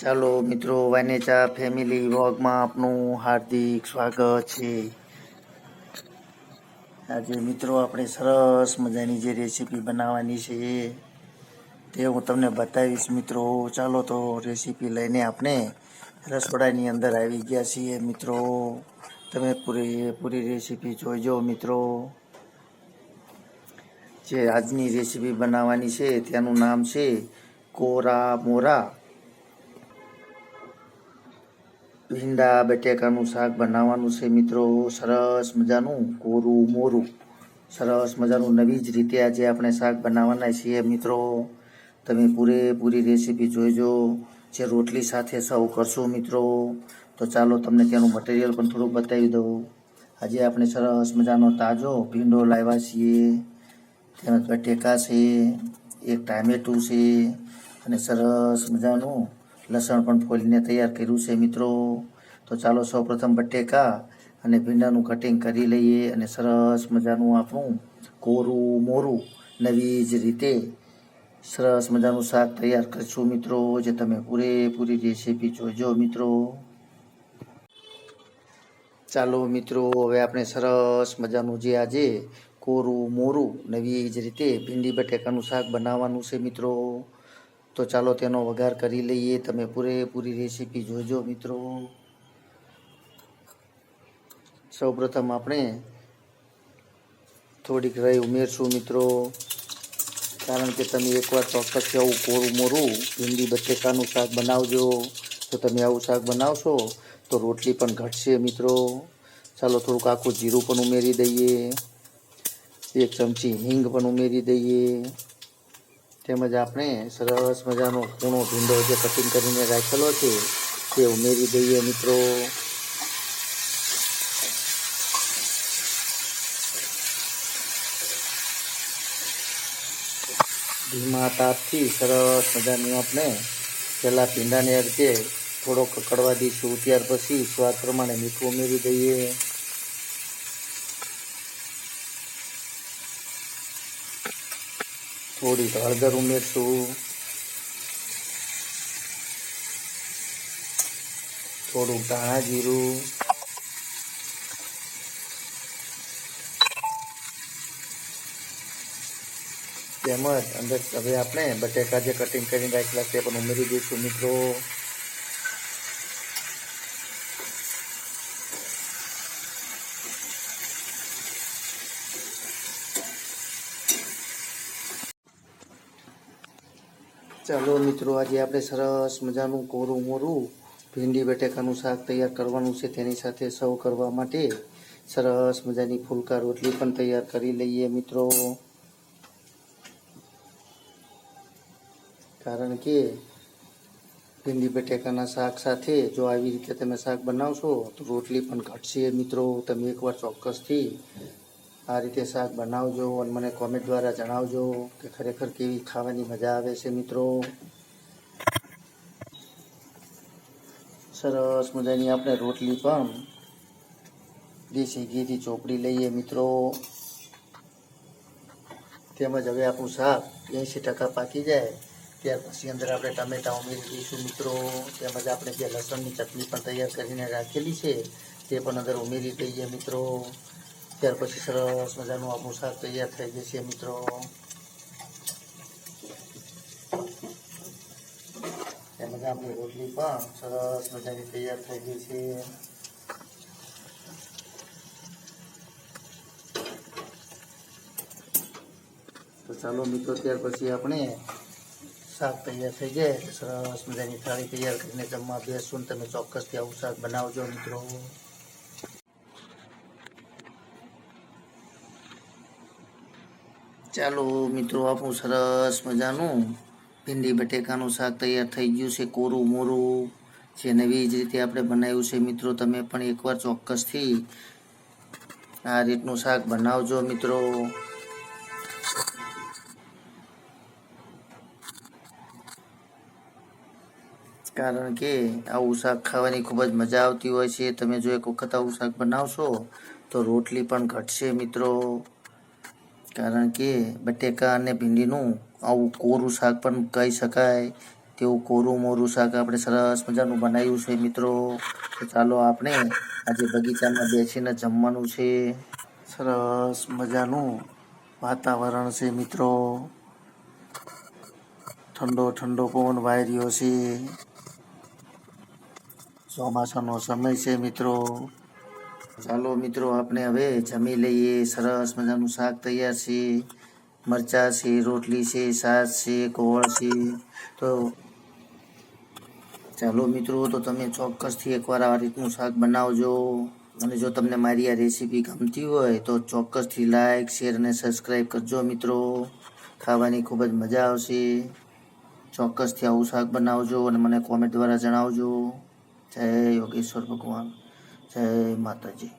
ચાલો મિત્રો વાનેચા ફેમિલી વ્લોગમાં આપનું હાર્દિક સ્વાગત છે. આજે મિત્રો આપણે સરસ મજાની જે રેસીપી બનાવવાની છે તે હું તમને બતાવીશ મિત્રો. ચાલો તો રેસીપી લઈને આપણે રસોડાની અંદર આવી ગયા છીએ મિત્રો. તમે પૂરી પૂરી રેસીપી જોઈજો મિત્રો. જે આજની રેસીપી બનાવવાની છે, તેનું નામ છે કોરા મોરા. ભીંડા બટેકાનું શાક બનાવવાનું છે મિત્રો. સરસ મજાનું કોરું મોરું. સરસ મજાનું નવી જ રીતે આજે આપણે શાક બનાવવાના છીએ મિત્રો. તમે પૂરેપૂરી રેસીપી જોઈજો. જે રોટલી સાથે સર્વ કરશું મિત્રો. તો ચાલો તમને ત્યાંનું મટીરિયલ પણ થોડુંક બતાવી દઉં. આજે આપણે સરસ મજાનો તાજો ભીંડો લાવ્યા છીએ. તેમજ બટેકા છે, એક ટામેટું છે અને સરસ મજાનું લસણ પણ ફોલીને તૈયાર કર્યું છે મિત્રો. તો ચાલો સૌપ્રથમ બટેકા અને ભીંડાનું કટિંગ કરી લઈએ અને સરસ મજાનું આપણું કોરું મોરું નવી જ રીતે સરસ મજાનું શાક તૈયાર કરીશું મિત્રો, જે તમે પૂરેપૂરી રેસીપી જોજો મિત્રો. ચાલો મિત્રો, હવે આપણે સરસ મજાનું જે આજે કોરું મોરું નવી જ રીતે ભીંડી બટેકાનું શાક બનાવવાનું છે મિત્રો. તો ચાલો તેનો વઘાર કરી લઈએ. તમે પૂરેપૂરી રેસીપી જોજો મિત્રો. સૌપ્રથમ આપણે થોડીક રહી ઉમેરશું મિત્રો. કારણ કે તમે એકવાર ચોક્કસ આવું કોરું મોરું ભીંડી બટેકાનું શાક બનાવજો. તો તમે આવું શાક બનાવશો તો રોટલી પણ ઘટશે મિત્રો. ચાલો થોડુંક આખું જીરું પણ ઉમેરી દઈએ. એક ચમચી હિંગ પણ ઉમેરી દઈએ. તેમજ આપણે સરસ મજાનો કૂણો ભીંડો જે કટિંગ કરીને રાખેલો છે, તે ઉમેરી દઈએ મિત્રો. ધીમા તાપથી સરસ મજાની આપણે પહેલાં ભીંડાને અડધે થોડો કકડવા દઈશું. ત્યાર પછી સ્વાદ પ્રમાણે મીઠું ઉમેરી દઈએ. થોડીક હળદર ઉમેરશું થોડુંક ધાણા જીરું તેમજ અંદર હવે આપણે બટેકા જે કટિંગ કરીને રાખેલા તે પણ ઉમેરી દઈશું મિત્રો ચાલો મિત્રો, આજે આપણે સરસ મજાનું કોરું મોરું, ભીંડી બટેકાનું શાક તૈયાર કરવાનું છે. તેની સાથે સર્વ કરવા માટે સરસ મજાની ફૂલકા રોટલી પણ તૈયાર કરી લઈએ મિત્રો. કારણ કે ભીંડી બટેકાના શાક સાથે જો આવી રીતે તમે શાક બનાવશો તો રોટલી પણ ઘટશે મિત્રો. તમે એકવાર ચોક્કસથી આ રીતે શાક બનાવજો અને મને કોમેન્ટ દ્વારા જણાવજો કે ખરેખર કેવી ખાવાની મજા આવે છે મિત્રો. સરસ મજાની આપણે રોટલી પણ દેશી ઘીથી ચોપડી લઈએ મિત્રો. તેમજ હવે આપણું શાક એંશી ટકા પાકી જાય ત્યાર પછી અંદર આપણે ટામેટા ઉમેરી દઈશું મિત્રો. તેમજ આપણે જે લસણની ચટણી પણ તૈયાર કરીને રાખેલી છે તે પણ અંદર ઉમેરી દઈએ મિત્રો. ત્યાર પછી સરસ મજાનું આપણું શાક તૈયાર થઈ જશે મિત્રો. તેમજ આપણી રોટલી પણ સરસ મજાની તૈયાર થઈ ગઈ છે. તો ચાલો મિત્રો, ત્યાર પછી આપણે શાક તૈયાર થઈ જાય સરસ મજાની થાળી તૈયાર કરીને જમવા બેસું તમે ચોક્કસથી આવું શાક બનાવજો મિત્રો. ચાલો મિત્રો આપણું સરસ મજાનું. ભીંડી બટેકાનું શાક તૈયાર થઈ ગયું છે, કોરું મોરું. જે નવી જ રીતે આપણે બનાવ્યું છે મિત્રો, તમે પણ એકવાર ચોક્કસથી આ રીતનું શાક બનાવજો મિત્રો. કારણ કે આવું શાક ખાવાની ખૂબ જ મજા આવતી હોય છે. તમે જો એક વખત આવું શાક બનાવશો તો રોટલી પણ ઘટશે મિત્રો. કારણ કે બટેકા અને ભીંડીનું આવું કોરું શાક પણ કહી શકાય. તેવું કોરું મોરું શાક આપણે સરસ મજાનું બનાવ્યું છે મિત્રો. તો ચાલો આપણે આજે બગીચામાં બેસીને જમવાનું છે. સરસ મજાનું વાતાવરણ છે મિત્રો. ઠંડો ઠંડો પવન વાઈ રહ્યો છે. ચોમાસાનો સમય છે મિત્રો. ચાલો મિત્રો, આપણે હવે જમી લઈએ. સરસ મજાનું શાક તૈયાર છે. મરચાં છે, રોટલી છે, છાશ છે, ગોળ છે. તો ચાલો મિત્રો, તો તમે ચોક્કસથી એકવાર આ રીતનું શાક બનાવજો. અને જો તમને મારી આ રેસીપી ગમતી હોય, તો ચોક્કસથી લાઈક શેર અને સબસ્ક્રાઈબ કરજો મિત્રો. ખાવાની ખૂબ જ મજા આવશે. ચોક્કસથી આવું શાક બનાવજો અને મને કોમેન્ટ દ્વારા જણાવજો. જય યોગેશ્વર ભગવાન. જય માતાજી.